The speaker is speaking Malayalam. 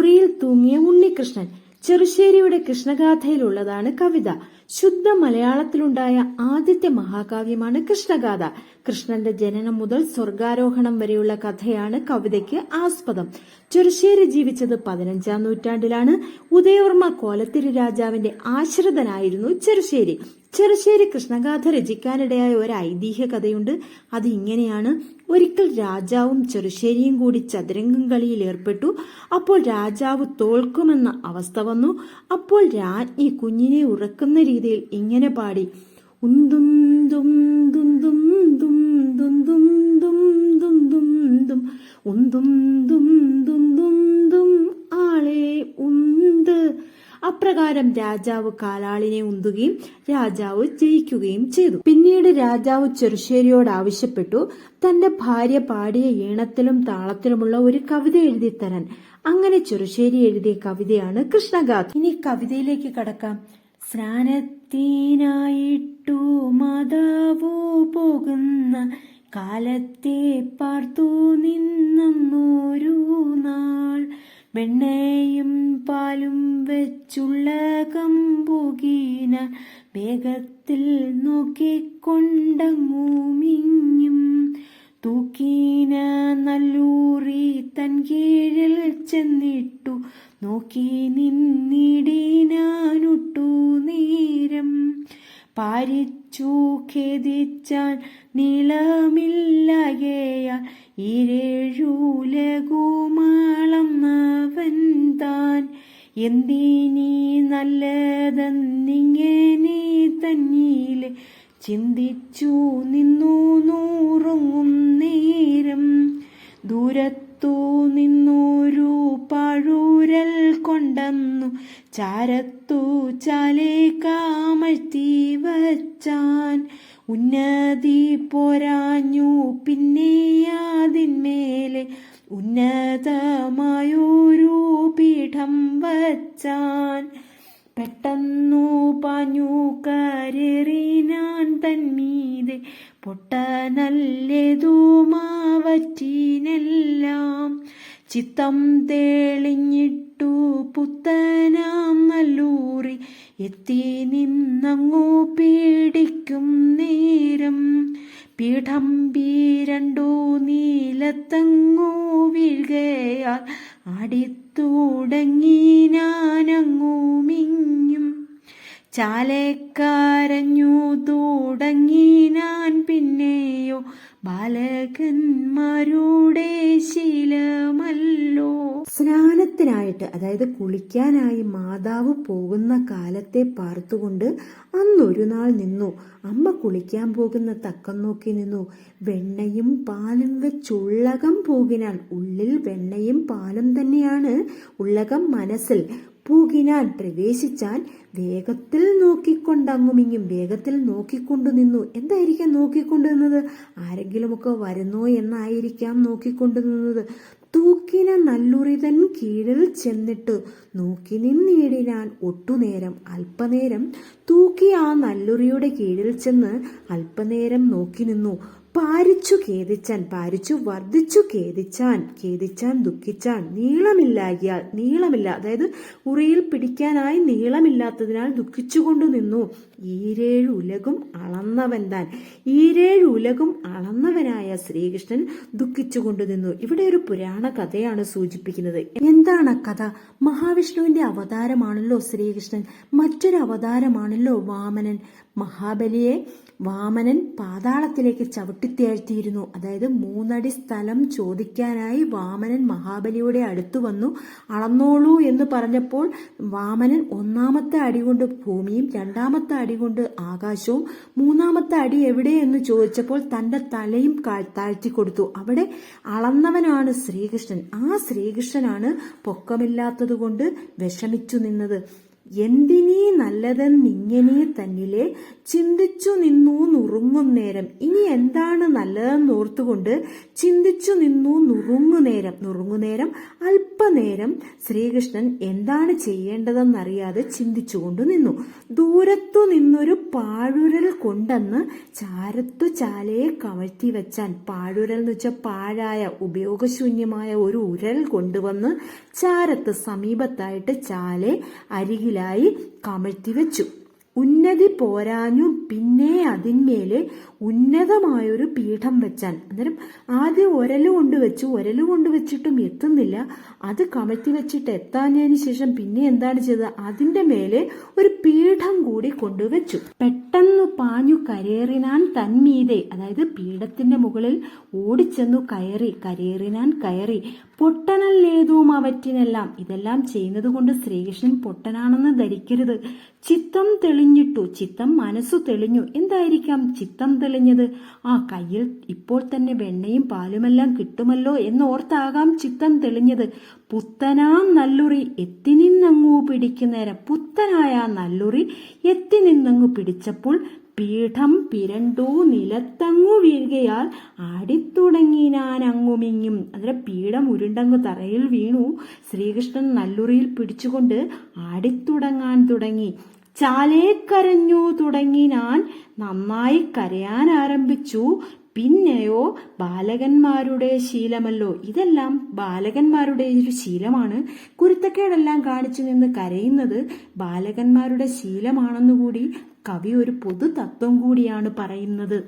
ഉറിയിൽ തൂങ്ങിയ ഉണ്ണികൃഷ്ണൻ ചെറുശ്ശേരിയുടെ കൃഷ്ണഗാഥയിലുള്ളതാണ് കവിത. ശുദ്ധ മലയാളത്തിലുണ്ടായ ആദ്യത്തെ മഹാകാവ്യമാണ് കൃഷ്ണഗാഥ. കൃഷ്ണന്റെ ജനനം മുതൽ സ്വർഗാരോഹണം വരെയുള്ള കഥയാണ് കവിതയ്ക്ക് ആസ്പദം. ചെറുശ്ശേരി ജീവിച്ചത് പതിനഞ്ചാം നൂറ്റാണ്ടിലാണ്. ഉദയവർമ്മ കോലത്തിരി രാജാവിന്റെ ആശ്രിതനായിരുന്നു ചെറുശ്ശേരി. ചെറുശ്ശേരി കൃഷ്ണഗാഥ രചിക്കാനിടയായ ഒരു ഐതിഹ്യ കഥയുണ്ട് അത് ഇങ്ങനെയാണ് ഒരിക്കൽ രാജാവും ചെറുശ്ശേരിയും കൂടി ചതുരംഗം കളിയിൽ ഏർപ്പെട്ടു അപ്പോൾ രാജാവ് തോൽക്കുമെന്ന അവസ്ഥ വന്നു അപ്പോൾ രാജ്ഞി കുഞ്ഞിനെ ഉറക്കുന്ന രീതിയിൽ ഇങ്ങനെ പാടി ദും ദും ദും ദും ദും ദും ദും ദും ദും ദും ദും ദും ദും ആളെ അപ്രകാരം രാജാവ് കാലാളിനെ ഉന്തുകയും രാജാവ് ജയിക്കുകയും ചെയ്തു. പിന്നീട് രാജാവ് ചെറുശ്ശേരിയോട് ആവശ്യപ്പെട്ടു. തന്റെ ഭാര്യ പാടിയ ഈണത്തിലും താളത്തിലുമുള്ള ഒരു കവിത എഴുതി തരാൻ. അങ്ങനെ ചെറുശ്ശേരി എഴുതിയ കവിതയാണ് കൃഷ്ണഗാഥ. ഇനി കവിതയിലേക്ക് കടക്കാം. സ്നാനത്തിനായിട്ടു മാതാവോ പോകുന്ന കാലത്തെ പാർത്തു നിന്നൊരു നാൾ വെണ്ണയും പാലും വെച്ചുള്ള കമ്പുകീന വേഗത്തിൽ നോക്കിക്കൊണ്ടങ്ങൂമിങ്ങും തൂക്കീന നല്ലൂറി തൻ കീഴിൽ ചെന്നിട്ടു. നോക്കി നിന്നിടിനാനുട്ടു നേരം. പാരിച്ചു ഖേദിച്ചാൻ നീളമില്ലായയാൽ ഇരേഴൂലകുമാളന്നവൻ താൻ. എന്തിനീ നല്ലതെന്നിങ്ങനെ തന്നീലെ? ചിന്തിച്ചു നിന്നു നൂറുങ്ങും നേരം. ദൂരത്തു നിന്നൊരു പാഴൂരൽ കൊണ്ടെന്നു. ചാരത്തു ചാലേ കാമഴ്ത്തി വച്ചാൻ. ഉന്നതി പോരാഞ്ഞു പിന്നെ അതിന്മേലെ ഉന്നതമായൊരു പീഠം വച്ചാൻ. പെട്ടെന്നു പാഞ്ഞു കരേറിനാൻ തന്മീതെ പൊട്ടനല്ലേതുമാവറ്റീനെല്ലാം ചിത്തം തേളിഞ്ഞിട്ടു പുത്തനാം നല്ലൂറി എത്തി നിന്നങ്ങു പീഡിക്കും നേരം. പീഠം പീരണ്ടു നീലത്തങ്ങു വീഴുകയാൽ അടിത്തുടങ്ങി ഞാനങ്ങു മിഞ്ഞും ചാലക്കാരഞ്ഞു തുടങ്ങി ഞാൻ പിന്നെയോ ബാലകന്മാരുടെ ശീലമല്ലോ. സ്നാനത്തിനായിട്ട് അതായത് കുളിക്കാനായി മാതാവ് പോകുന്ന കാലത്തെ പാർത്തുകൊണ്ട് അന്നൊരു നാൾ നിന്നു. അമ്മ കുളിക്കാൻ പോകുന്ന തക്കം നോക്കി നിന്നു. വെണ്ണയും പാലും വെച്ചുള്ളകം പോകിനാൽ ഉള്ളിൽ വെണ്ണയും പാലും തന്നെയാണ് ഉള്ളകം മനസ്സിൽ. പൂകിനാൻ പ്രവേശിച്ചാൽ വേഗത്തിൽ നോക്കിക്കൊണ്ടങ്ങുമിങ്ങും വേഗത്തിൽ നോക്കിക്കൊണ്ടു നിന്നു. എന്തായിരിക്കാം നോക്കിക്കൊണ്ടു നിന്നത്? ആരെങ്കിലുമൊക്കെ വരുന്നോ എന്നായിരിക്കാം നോക്കിക്കൊണ്ടു നിന്നത്. തൂക്കിന നല്ലുറിതൻ കീഴിൽ ചെന്നിട്ട് നോക്കി നിന്നിടിനാൻ ഒട്ടുനേരം അല്പനേരം തൂക്കി ആ നല്ലുറിയുടെ കീഴിൽ ചെന്ന് അല്പനേരം നോക്കി നിന്നു. പാരിച്ചു ഖേദിച്ചാൻ പാരിച്ചു വർദ്ധിച്ചു ഖേദിച്ചാൻ ഖേദിച്ചാൻ ദുഃഖിച്ചാൻ നീളമില്ലാകിയാൽ നീളമില്ല അതായത് ഉറിയിൽ പിടിക്കാനായി നീളമില്ലാത്തതിനാൽ ദുഃഖിച്ചുകൊണ്ടു നിന്നു. ഈരേഴ് ഉലകും അളന്നവൻ താൻ. ഈരേഴ് ഉലകും അളന്നവനായ ശ്രീകൃഷ്ണൻ ദുഃഖിച്ചുകൊണ്ടു നിന്നു. ഇവിടെ ഒരു പുരാണ കഥയാണ് സൂചിപ്പിക്കുന്നത്. എന്താണ് കഥ? മഹാവിഷ്ണുവിന്റെ അവതാരമാണല്ലോ ശ്രീകൃഷ്ണൻ. മറ്റൊരു അവതാരമാണല്ലോ വാമനൻ. മഹാബലിയെ വാമനൻ പാതാളത്തിലേക്ക് ചവിട്ടിത്തേഴ്ത്തിയിരുന്നു അതായത് മൂന്നടി സ്ഥലം ചോദിക്കാനായി വാമനൻ മഹാബലിയുടെ അടുത്തു വന്നു. അളന്നോളൂ എന്ന് പറഞ്ഞപ്പോൾ വാമനൻ ഒന്നാമത്തെ അടി കൊണ്ട് ഭൂമിയും രണ്ടാമത്തെ അടി കൊണ്ട് ആകാശവും മൂന്നാമത്തെ അടി എവിടെ എന്ന് ചോദിച്ചപ്പോൾ തന്റെ തലയും താഴ്ത്തി കൊടുത്തു. അവിടെ അളന്നവനാണ് ശ്രീകൃഷ്ണൻ. ആ ശ്രീകൃഷ്ണനാണ് പൊക്കമില്ലാത്തത് കൊണ്ട് വിഷമിച്ചു നിന്നത്. എന്തിനീ നല്ലതെന്നിങ്ങനെ തന്നിലെ ചിന്തിച്ചു നിന്നു നുറുങ്ങുന്നേരം ഇനി എന്താണ് നല്ലതെന്ന് ഓർത്തുകൊണ്ട് ചിന്തിച്ചു നിന്നു നുറുങ്ങുനേരം നുറുങ്ങുനേരം അല്പനേരം ശ്രീകൃഷ്ണൻ എന്താണ് ചെയ്യേണ്ടതെന്നറിയാതെ ചിന്തിച്ചുകൊണ്ട് നിന്നു. ദൂരത്തു നിന്നൊരു പാഴുരൽ കൊണ്ടെന്ന് ചാരത്തു ചാലയെ കവഴ്ത്തി വെച്ചാൻ പാഴുരൽ എന്ന് വെച്ചാൽ പാഴായ ഉപയോഗശൂന്യമായ ഒരു ഉരൽ കൊണ്ടുവന്ന് ചാരത്ത് സമീപത്തായിട്ട് ചാലെ അരികിലായി കമഴ്ത്തി വെച്ചു. ഉന്നതി പോരാഞ്ഞു പിന്നെ അതിന്മേലെ ഉന്നതമായൊരു പീഠം വെച്ചാൽ അന്നേരം ആദ്യം ഒരൽ കൊണ്ട് വെച്ചു ഒരൽ കൊണ്ട് വെച്ചിട്ടും എത്തുന്നില്ല. അത് കമഴ്ത്തി വെച്ചിട്ട് എത്താഞ്ഞതിന് ശേഷം പിന്നെ എന്താണ് ചെയ്തത്? അതിന്റെ മേലെ ഒരു പീഠം കൂടി കൊണ്ടുവച്ചു പെട്ടെന്ന് പാഞ്ഞു കരേറിനാൻ തന്മീതെ അതായത് പീഠത്തിന്റെ മുകളിൽ ഓടിച്ചെന്നു കയറി കരേറിനാൻ കയറി. പൊട്ടനല്ലേതും അവറ്റിനെല്ലാം ഇതെല്ലാം ചെയ്യുന്നത് കൊണ്ട് ശ്രീകൃഷ്ണൻ പൊട്ടനാണെന്ന് ധരിക്കരുത്. ചിത്തം തെളിഞ്ഞിട്ടു ചിത്തം മനസ്സു തെളിഞ്ഞു. എന്തായിരിക്കാം ചിത്തം തെളിഞ്ഞത്? ആ കയ്യിൽ ഇപ്പോൾ തന്നെ വെണ്ണയും പാലുമെല്ലാം കിട്ടുമല്ലോ എന്നോർത്താകാം ചിത്തം തെളിഞ്ഞത്. പുത്തനാം നല്ലുറി എത്തി നിന്നങ്ങു പിടിക്കുന്നേരം പുത്തനായ നല്ലുറി എത്തി നിന്നങ്ങു പിടിച്ചപ്പോൾ പീഠം പിരണ്ടു നിലത്തങ്ങു വീഴുകയാൽ ആടിത്തുടങ്ങി ഞാൻ അങ്ങുമിങ്ങും അതിലെ പീഠം ഉരുണ്ടങ്ങു തറയിൽ വീണു. ശ്രീകൃഷ്ണൻ നല്ലുറിയിൽ പിടിച്ചുകൊണ്ട് ആടിത്തുടങ്ങാൻ തുടങ്ങി. ചാലേ കരഞ്ഞു തുടങ്ങി ഞാൻ. നന്നായി കരയാൻ ആരംഭിച്ചു. പിന്നെയോ ബാലകന്മാരുടെ ശീലമല്ലോ. ഇതെല്ലാം ബാലകന്മാരുടെ ഒരു ശീലമാണ്. കുരുത്തക്കേടെല്ലാം കാണിച്ചു നിന്ന് കരയുന്നത് ബാലകന്മാരുടെ ശീലമാണെന്നുകൂടി കവി ഒരു പൊതു തത്വം കൂടിയാണ് പറയുന്നത്.